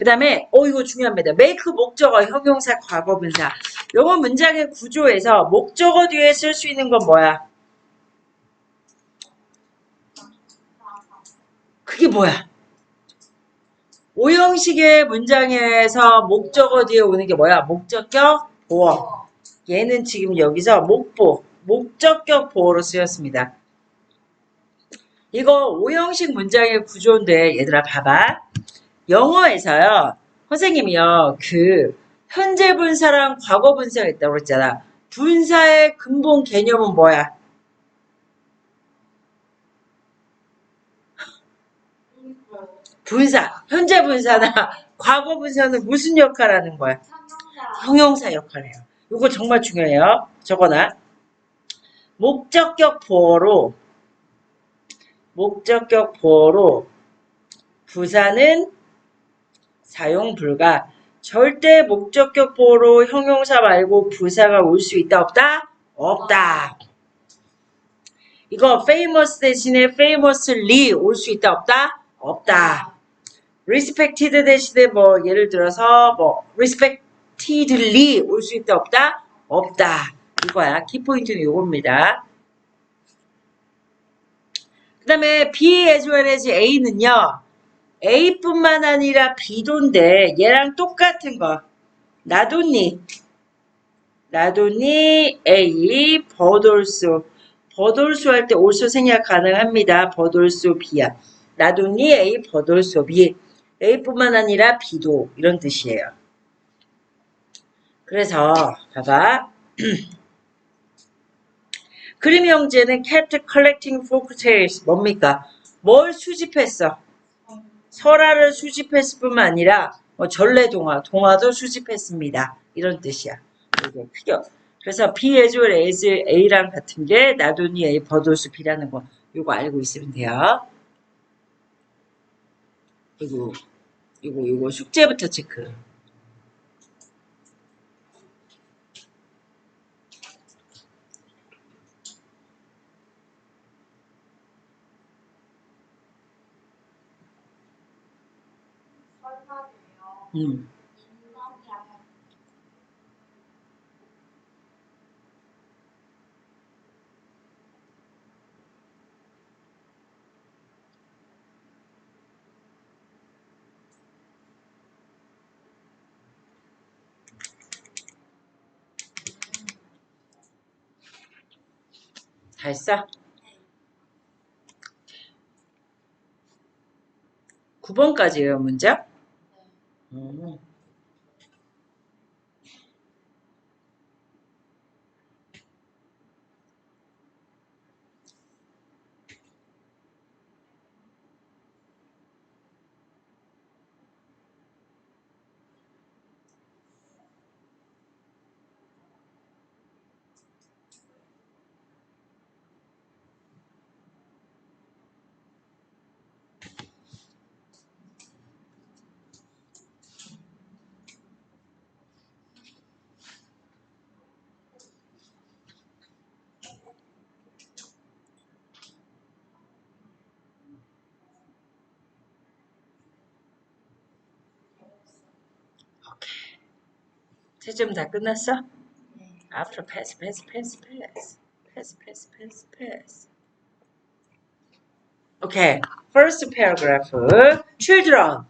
그 다음에, 어, 이거 중요합니다. make 목적어, 형용사, 과거분사. 영어 문장의 구조에서 목적어 뒤에 쓸 수 있는 건 뭐야? 그게 뭐야? 오형식의 문장에서 목적어 뒤에 오는 게 뭐야? 목적격 보어. 얘는 지금 여기서 목보, 목적격 보어로 쓰였습니다. 이거 오형식 문장의 구조인데 얘들아 봐봐. 영어에서요. 선생님이요. 그 현재 분사랑 과거 분사가 있다고 그랬잖아. 분사의 근본 개념은 뭐야? 분사, 현재 분사나 과거 분사는 무슨 역할을 하는 거야? 형용사 역할을 해요. 이거 정말 중요해요. 적어놔. 목적격 보어로 목적격 보어로 부사는 사용 불가. 절대 목적격 보어로 형용사 말고 부사가 올 수 있다 없다? 없다. 이거 famous 대신에 famously 올 수 있다 없다? 없다. respected 대신에 뭐 예를 들어서 뭐 respectedly 올 수 있다 없다? 없다. 이거야. 키포인트는 요겁니다. 그 다음에 B as well as A는요. A뿐만 아니라 B도인데 얘랑 똑같은 거. 나도니. 나도니 A 버돌수. 버돌수 할 때 올수 생략 가능합니다. 버돌수 B야. 나도니 A 버돌수 B. A뿐만 아니라 B도 이런 뜻이에요. 그래서 봐봐. 그림 형제는 kept collecting folk tales 뭡니까? 뭘 수집했어? 설화를 수집했을 뿐만 아니라 뭐 전래 동화, 동화도 수집했습니다. 이런 뜻이야. 이게 크게. 그래서 as well as A랑 같은 게 나도니 A 버도수 B라는 거 요거 알고 있으면 돼요. 그리고 요거 요거 숙제부터 체크. 음. 다 했어? 9번까지예요, 문제? 음. 채점 다 끝났어? 네. After pass, pass, pass, pass. Pass, pass, pass, pass. Okay. First paragraph. Children.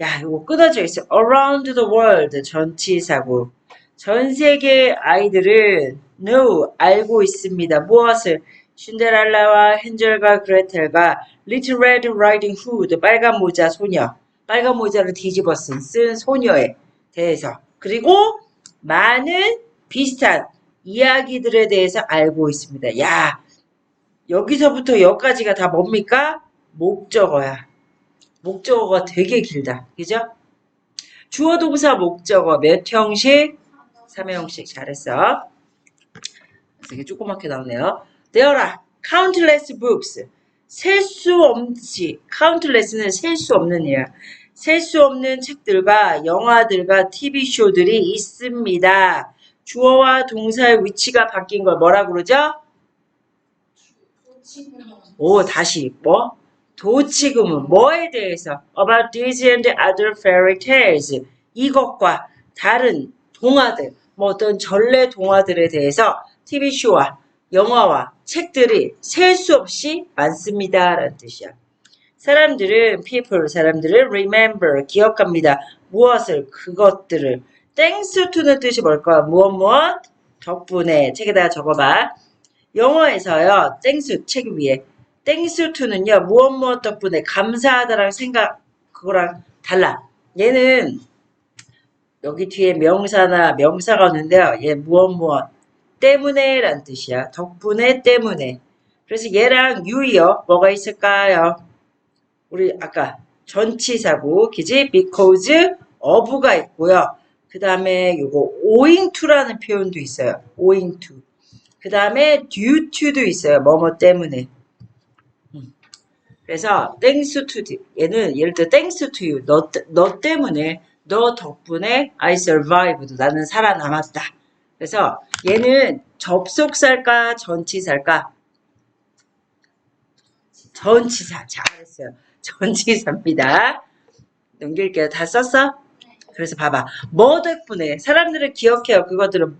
야, 이거 끊어져 있어. Around the world. 전치사고. 전 세계 아이들은 know, 알고 있습니다. 무엇을? 신데렐라와 헨젤과 그레텔과 Little Red Riding Hood, 빨간 모자 소녀. 빨간 모자를 뒤집어 쓴, 쓴 소녀에 대해서. 그리고 많은 비슷한 이야기들에 대해서 알고 있습니다. 야, 여기서부터 여기까지가 다 뭡니까? 목적어야. 목적어가 되게 길다. 그죠? 주어 동사 목적어 몇 형식? 3형식 잘했어. 되게 조그맣게 나오네요. There are countless books. 셀 수 없지. countless는 셀 수 없는 이야. 셀 수 없는 책들과 영화들과 TV쇼들이 있습니다. 주어와 동사의 위치가 바뀐 걸 뭐라고 그러죠? 오, 다시 뭐? 도치금은 뭐에 대해서 about these and other fairy tales 이것과 다른 동화들 뭐 어떤 전래 동화들에 대해서 TV쇼와 영화와 책들이 셀 수 없이 많습니다 라는 뜻이야 사람들은 people 사람들은 remember 기억합니다. 무엇을 그것들을. thanks to는 뜻이 뭘까? 무엇 무엇? 덕분에. 책에다가 적어봐. 영어에서요 thanks 책 위에. 땡스 투는요 무엇 무엇 덕분에 감사하다라는 생각 그거랑 달라. 얘는 여기 뒤에 명사나 명사가 오는데요. 얘 무엇 무엇 때문에 란 뜻이야. 덕분에 때문에. 그래서 얘랑 유이어 뭐가 있을까요 우리 아까 전치사고 그지 because of가 있고요. 그 다음에 요거 owing to라는 표현도 있어요. owing to. 그 다음에 due to도 있어요. 뭐뭐 때문에. 그래서 thanks to 얘는 예를 들어 thanks to you. 너, 때- 너 때문에 너 덕분에 I survived. 나는 살아남았다. 그래서 얘는 접속사일까 전치사일까? 전치사 잘했어요. 전치사입니다. 넘길게요. 다 썼어? 그래서 봐봐. 뭐 덕분에 사람들을 기억해요. 그것들은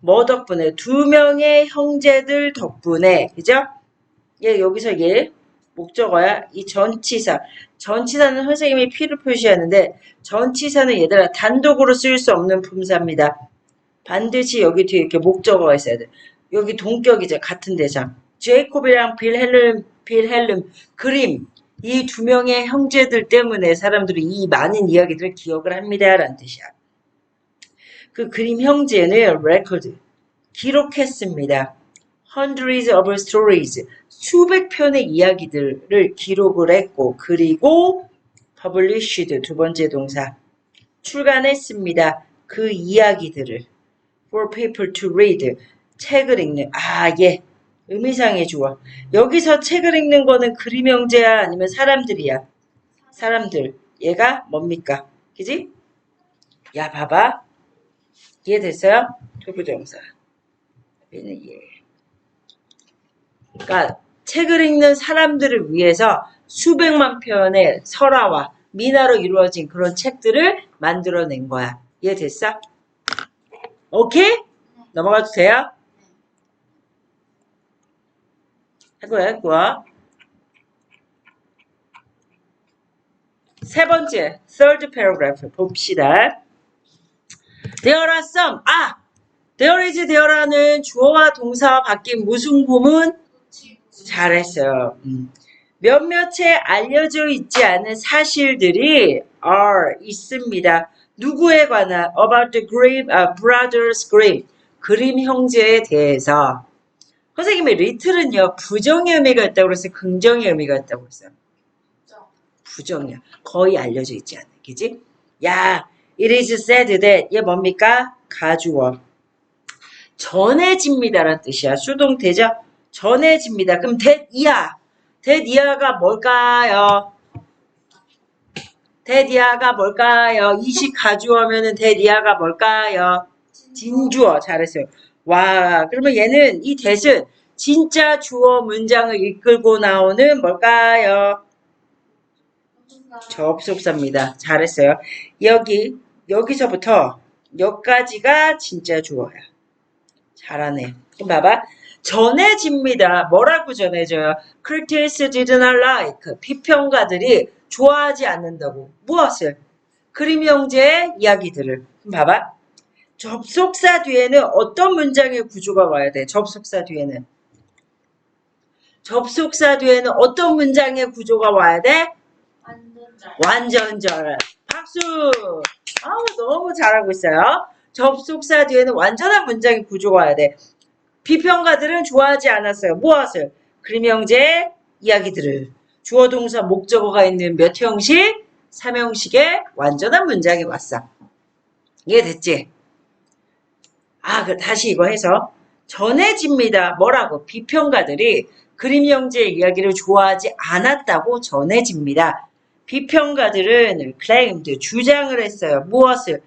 뭐 덕분에 두 명의 형제들 덕분에 그죠? 얘 여기서 얘 목적어야 이 전치사 전치사는 선생님이 피를 표시하는데 전치사는 얘들아 단독으로 쓸 수 없는 품사입니다 반드시 여기 뒤에 이렇게 목적어가 있어야 돼 여기 동격이죠 같은 대상 제이콥이랑 빌 헬름 빌헬름 그림 이 두 명의 형제들 때문에 사람들이 이 많은 이야기들을 기억을 합니다 라는 뜻이야 그 그림 형제는 레코드 기록했습니다 hundreds of stories 수백 편의 이야기들을 기록을 했고 그리고 published 두 번째 동사 출간했습니다. 그 이야기들을 for people to read 책을 읽는 아 예. 의미상의 주어. 여기서 책을 읽는 거는 그림 형제야 아니면 사람들이야? 사람들. 얘가 뭡니까? 그지? 야 봐봐. 이해됐어요? 투부정사. 얘는 예. 그러니까 책을 읽는 사람들을 위해서 수백만 편의 설화와 민화로 이루어진 그런 책들을 만들어낸 거야. 이해됐어? 오케이? 넘어가도 돼요? 해고야, 해고. 세 번째, third paragraph 봅시다. There are some, 아! There is there라는 주어와 동사와 바뀐 무슨 구문? 잘했어요. 음. 몇몇의 알려져 있지 않은 사실들이 are 있습니다. 누구에 관한 about the Grimm uh, brothers Grimm 그림 형제에 대해서 선생님이 리틀은요 부정의 의미가 있다고 그랬어요. 긍정의 의미가 있다고 그랬어요. 부정이야. 거의 알려져 있지 않는 그지? 야, it is said that 얘 뭡니까? 가주어. 전해집니다라는 뜻이야. 수동태죠? 전해집니다. 그럼 that 이하. that 이하가 뭘까요? 이하가 뭘까요? 이식 가주어면은 이하가 뭘까요? 진주어. 잘했어요. 와, 그러면 얘는 이 that은 진짜 주어 문장을 이끌고 나오는 뭘까요? 접속사입니다. 잘했어요. 여기, 여기서부터 여기까지가 진짜 주어야. 잘하네. 그럼 봐봐. 전해집니다. 뭐라고 전해져요? Critics did not like. 비평가들이 좋아하지 않는다고. 무엇을? 그림 형제의 이야기들을. 그럼 봐봐. 접속사 뒤에는 어떤 문장의 구조가 와야 돼? 접속사 뒤에는. 접속사 뒤에는 어떤 문장의 구조가 와야 돼? 완전절. 박수! 아우, 너무 잘하고 있어요. 접속사 뒤에는 완전한 문장의 구조가 와야 돼. 비평가들은 좋아하지 않았어요. 무엇을? 그림 형제의 이야기들을. 주어 동사 목적어가 있는 몇 형식? 삼형식의 완전한 문장이 왔어. 이해됐지? 아, 그 다시 이거 해서 전해집니다. 뭐라고? 비평가들이 그림 형제의 이야기를 좋아하지 않았다고 전해집니다. 비평가들은 claimed 주장을 했어요. 무엇을?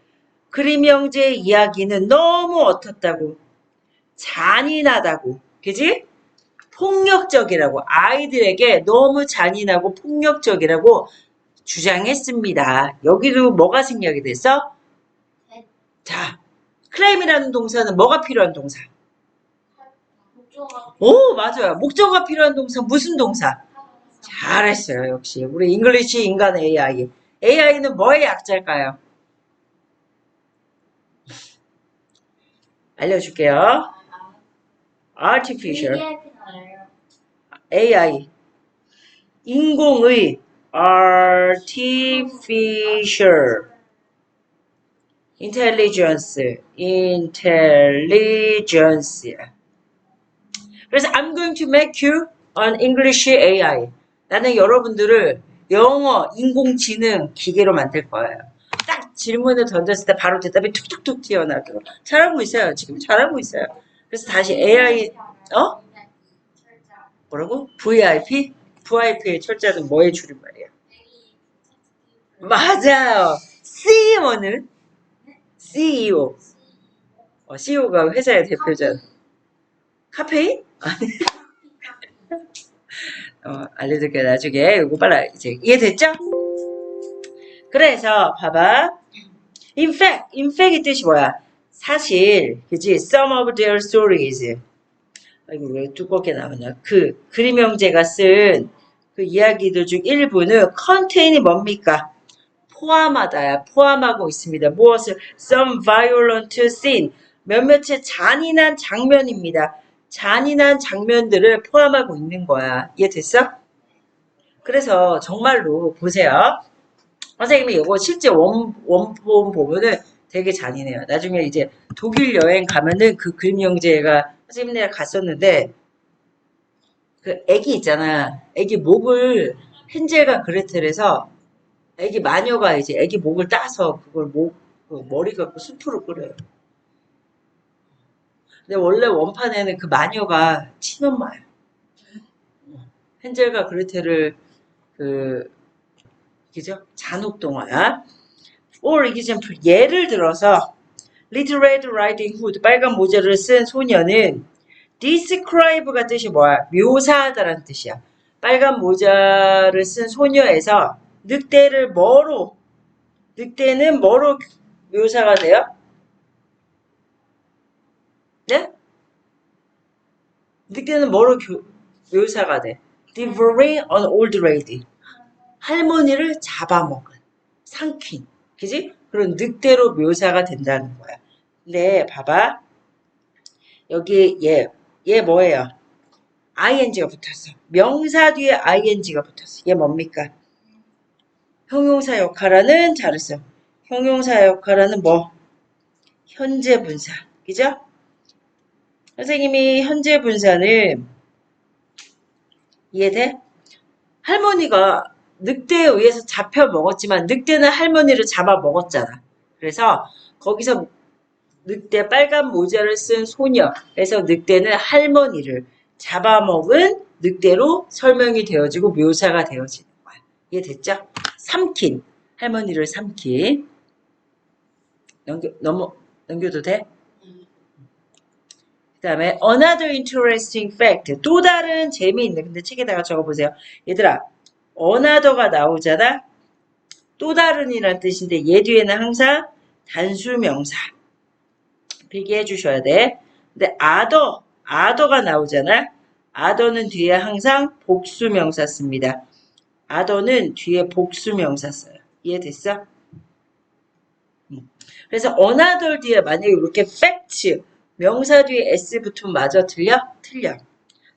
그림 형제의 이야기는 너무 어떻다고? 잔인하다고. 그지? 폭력적이라고 아이들에게 너무 잔인하고 폭력적이라고 주장했습니다. 여기도 뭐가 생략이 됐어? 자, 클레임이라는 동사는 뭐가 필요한 동사? 오, 맞아요. 목적어가 필요한 동사 무슨 동사? 잘했어요. 역시 우리 잉글리시 인간 AI. AI는 뭐의 약자일까요? 알려줄게요. artificial? AI 인공의 artificial intelligence intelligence 그래서 I'm going to make you an English AI 나는 여러분들을 영어 인공지능 기계로 만들 거예요 딱 질문을 던졌을 때 바로 대답이 툭툭툭 튀어나오도록 잘하고 있어요 지금 잘하고 있어요 그래서 다시 AI 어? 뭐라고? VIP? VIP의 철자는 뭐의 줄임말이야? 맞아요. CEO는 CEO. 어, CEO가 회사의 대표잖아. 카페인? 아니. 어, 알려줄게 나중에. 이거 빨라 이제 이해됐죠? 그래서 봐봐. In fact, in fact의 뜻이 뭐야? 사실, 그지? Some of their stories. 아이고 왜 두껍게 나오냐? 그 그림 형제가 쓴 그 이야기들 중 일부는 컨테인이 뭡니까? 포함하다야. 포함하고 있습니다. 무엇을? Some violent scene. 몇몇의 잔인한 장면입니다. 잔인한 장면들을 포함하고 있는 거야. 이해됐어? 그래서 정말로 보세요. 선생님이 이거 실제 원, 원본 보면은 되게 잔인해요. 나중에 이제 독일 여행 가면은 그 그림 형제가 선생님네랑 갔었는데 그 애기 있잖아. 애기 목을 헨젤과 그레텔에서 애기 마녀가 이제 애기 목을 따서 그걸 목, 그 머리 갖고 수프로 끓여요. 근데 원래 원판에는 그 마녀가 친엄마야. 헨젤과 그레텔을 그 그죠? 잔혹 동화야. or example 예를 들어서 Little Red Riding Hood 빨간 모자를 쓴 소녀는 describe가 뜻이 뭐야? 묘사하다라는 뜻이야. 빨간 모자를 쓴 소녀에서 늑대를 뭐로 늑대는 뭐로 묘사가 돼요? 네? 늑대는 뭐로 교- 묘사가 돼? Devouring an old lady. 할머니를 잡아먹은, 삼킨. 그지? 그런 늑대로 묘사가 된다는 거야. 근데 봐봐. 여기 얘, 얘 뭐예요? ing가 붙었어. 명사 뒤에 ing가 붙었어. 얘 뭡니까? 형용사 역할하는 잘했어. 형용사 역할하는 뭐? 현재 분사. 그죠? 선생님이 현재 분사는 이해돼? 할머니가 늑대에 의해서 잡혀 먹었지만 늑대는 할머니를 잡아 먹었잖아. 그래서 거기서 늑대 빨간 모자를 쓴 소녀에서 늑대는 할머니를 잡아먹은 늑대로 설명이 되어지고 묘사가 거야. 이해됐죠? 삼킨 할머니를 삼킨 넘겨 넘어 넘겨도 돼? 그 다음에 another interesting fact 또 다른 재미있는 근데 책에다가 적어보세요. 얘들아 another가 나오잖아. 또 다른이란 뜻인데 얘 뒤에는 항상 단수명사 필기해 주셔야 돼. 근데 other, other가 나오잖아. other는 뒤에 항상 복수명사 씁니다. Other는 뒤에 복수명사 써요. 이해됐어? 음. 그래서 another 뒤에 만약에 이렇게 fact 명사 뒤에 s 붙으면 맞아 틀려? 틀려.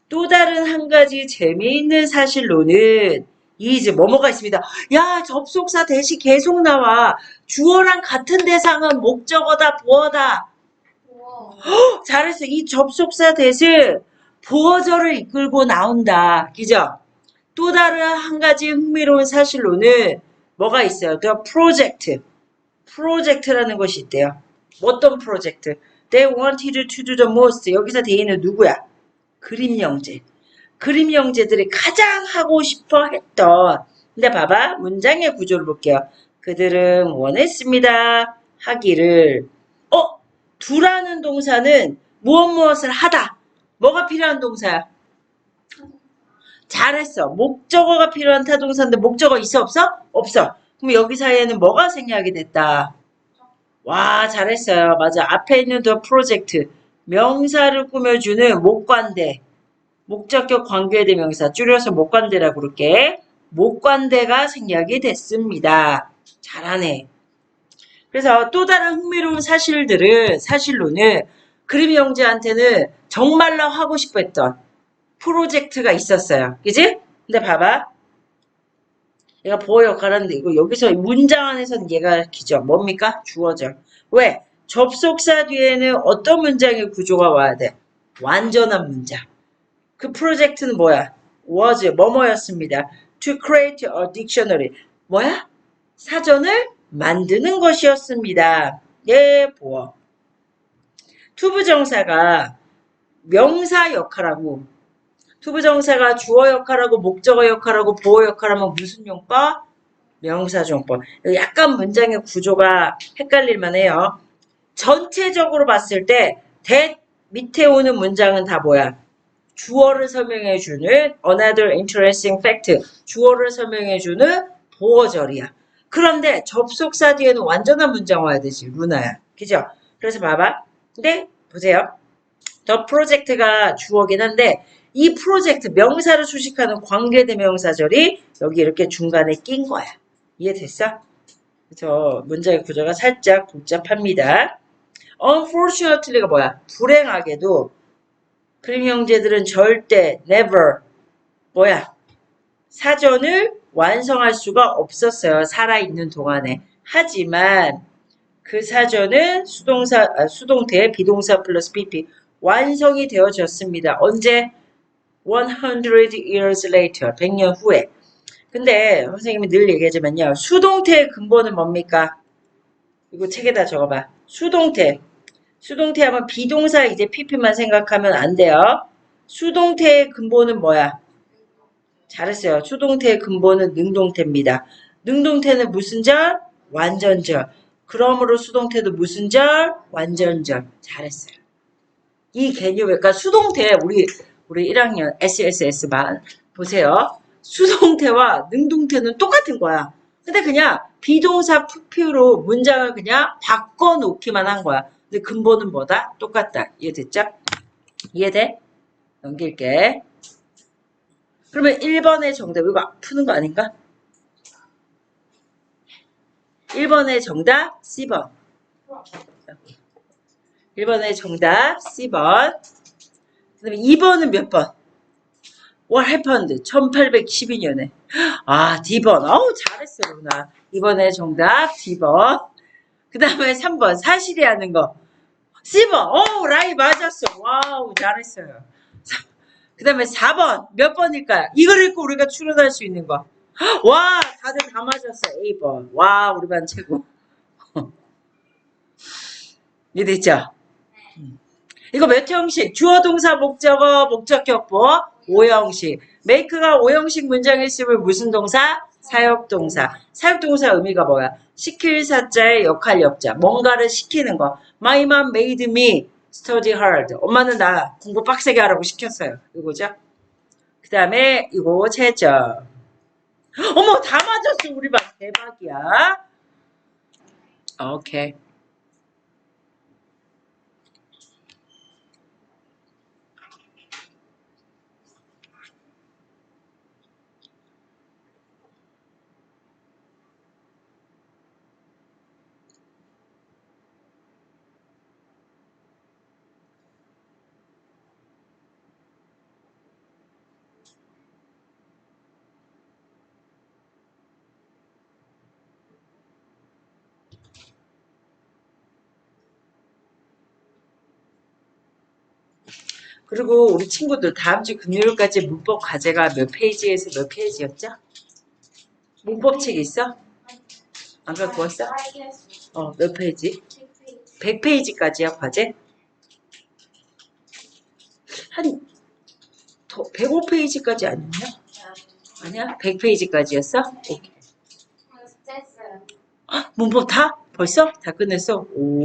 또 다른 한 가지 재미있는 사실로는 이제 뭐뭐가 있습니다. 야 접속사 대시 계속 나와. 주어랑 같은 대상은 목적어다 보어다. 우와. 잘했어. 이 접속사 대신 보어절을 이끌고 나온다. 그죠? 또 다른 한 가지 흥미로운 사실로는 뭐가 있어요? The project. 프로젝트라는 것이 있대요. 어떤 프로젝트? They wanted to do the most. 여기서 대인은 누구야? 그림 영재. 그림 영재들이 가장 하고 싶어 했던. 근데 봐봐. 문장의 구조를 볼게요. 그들은 원했습니다. 하기를. 어? 두라는 동사는 무엇 무엇을 하다. 뭐가 필요한 동사야? 잘했어. 목적어가 필요한 타동사인데 목적어 있어 없어? 없어. 그럼 여기 사이에는 뭐가 생략이 됐다. 와 잘했어요. 맞아. 앞에 있는 더 프로젝트 명사를 꾸며주는 목관대 목적격 관계대명사 줄여서 목관대라고 그럴게. 목관대가 생략이 됐습니다. 잘하네. 그래서 또 다른 흥미로운 사실들은 사실로는 그림 형제한테는 정말로 하고 싶었던 프로젝트가 있었어요. 그지? 근데 봐봐. 얘가 보호 역할을 하는데 이거 여기서 문장 안에서는 얘가 기죠. 뭡니까? 주어져. 왜? 접속사 뒤에는 어떤 문장의 구조가 와야 돼? 완전한 문장. 그 프로젝트는 뭐야? was 뭐뭐였습니다. To create a dictionary. 뭐야? 사전을 만드는 것이었습니다. 예, 보어. 투부정사가 명사 역할하고 투부정사가 주어 역할하고 목적어 역할하고 보호 역할하면 무슨 용법? 명사종법. 약간 문장의 구조가 헷갈릴만 해요. 전체적으로 봤을 때 that 밑에 오는 문장은 다 뭐야? 주어를 설명해 주는 another interesting fact. 주어를 설명해 주는 보어절이야. 그런데 접속사 뒤에는 완전한 문장 와야 되지, 루나야. 그죠? 그래서 봐봐. 근데 보세요. 더 프로젝트가 주어긴 한데 이 프로젝트 명사를 수식하는 관계대명사절이 여기 이렇게 중간에 낀 거야. 이해됐어? 그래서 문장의 구조가 살짝 복잡합니다. unfortunately가 뭐야? 불행하게도 그림 형제들은 절대 never 뭐야? 사전을 완성할 수가 없었어요. 살아있는 동안에. 하지만 그 사전은 수동사, 아, 수동태, 비동사 플러스 PP 완성이 되어졌습니다. 언제? 100 years later. 100년 후에. 근데 선생님이 늘 얘기하지만요. 수동태의 근본은 뭡니까? 이거 책에다 적어봐. 수동태. 수동태 하면 비동사 이제 PP만 생각하면 안 돼요. 수동태의 근본은 뭐야? 잘했어요. 수동태의 근본은 능동태입니다. 능동태는 무슨 절? 완전절. 그러므로 수동태도 무슨 절? 완전절. 잘했어요. 이 개념, 그러니까 수동태, 우리, 우리 1학년 SSS반 보세요. 수동태와 능동태는 똑같은 거야. 근데 그냥 비동사 푸피로 문장을 그냥 바꿔놓기만 한 거야. 근데 근본은 뭐다? 똑같다. 이해됐죠? 이해돼? 넘길게. 그러면 1번의 정답, 이거 푸는 거 아닌가? 1번의 정답, C번. 1번의 정답, C번. 그 다음에 2번은 몇 번? What happened? 1812년에. 아, D번. 어우, 잘했어, 누나. 2번의 정답, D번. 그 다음에 3번, 사실이 하는 거. C번. 어우, 라이 맞았어. 와우, 잘했어요. 그 다음에 4번. 몇 번일까요? 이걸 읽고 우리가 추론할 수 있는 거. 와, 다들 다 맞았어. A번. 와, 우리 반 최고. 이해됐죠? 음. 이거 몇 형식? 주어, 동사, 목적어, 목적격보, 오형식. make가 오형식 문장에 쓰면 무슨 동사? 사역동사. 사역동사 의미가 뭐야? 시킬 사자의 역할 역자. 뭔가를 시키는 거. My mom made me study hard. 엄마는 나 공부 빡세게 하라고 시켰어요. 이거죠? 그 다음에 이거 채점. 어머 다 맞았어 우리 반 대박이야. 오케이. 그리고 우리 친구들 다음 주 금요일까지 문법 과제가 몇 페이지에서 몇 페이지였죠? 문법 책 있어? 안 갖고 왔어? 어, 몇 페이지? 100페이지까지야, 과제? 한, 더, 105페이지까지 아니었나? 아니야? 100페이지까지였어? 오케이. 됐어요. 문법 다? 벌써? 다 끝냈어? 오.